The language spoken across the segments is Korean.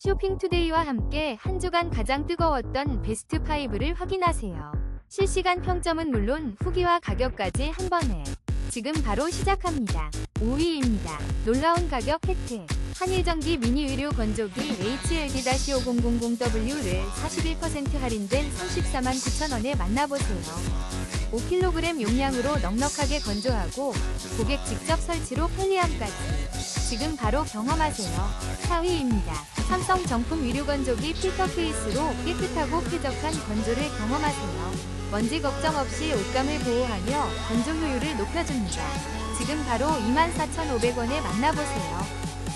쇼핑투데이와 함께 한 주간 가장 뜨거웠던 베스트 5를 확인하세요. 실시간 평점은 물론 후기와 가격까지 한 번에 지금 바로 시작합니다. 5위입니다. 놀라운 가격 혜택. 한일전기 미니 의료 건조기 HLD-5000W를 41% 할인된 34만 9천원에 만나보세요. 5kg 용량으로 넉넉하게 건조하고 고객 직접 설치로 편리함까지 지금 바로 경험하세요. 4위입니다. 삼성 정품 위류 건조기 필터 케이스로 깨끗하고 쾌적한 건조를 경험하세요. 먼지 걱정 없이 옷감을 보호하며 건조 효율을 높여줍니다. 지금 바로 24,500원에 만나보세요.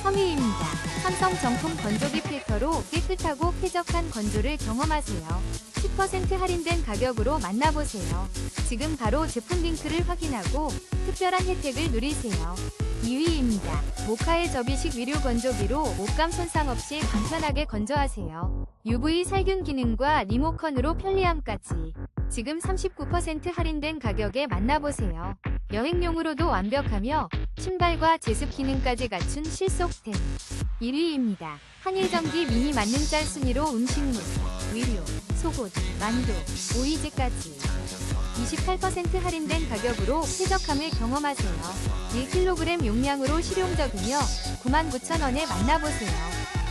3위입니다. 삼성 정품 건조기 필터로 깨끗하고 쾌적한 건조를 경험하세요. 10% 할인된 가격으로 만나보세요. 지금 바로 제품 링크를 확인하고 특별한 혜택을 누리세요. 2위입니다. 모카의 접이식 위류 건조기로 옷감 손상 없이 간편하게 건조하세요. UV 살균 기능과 리모컨으로 편리함까지 지금 39% 할인된 가격에 만나보세요. 여행용으로도 완벽하며 신발과 제습 기능까지 갖춘 실속템 1위입니다. 한일전기 미니 만능 짤 순위로 음식물, 위료, 속옷, 만두, 오이지까지 28% 할인된 가격으로 쾌적함을 경험하세요. 1kg 용량으로 실용적이며 99,000원에 만나보세요.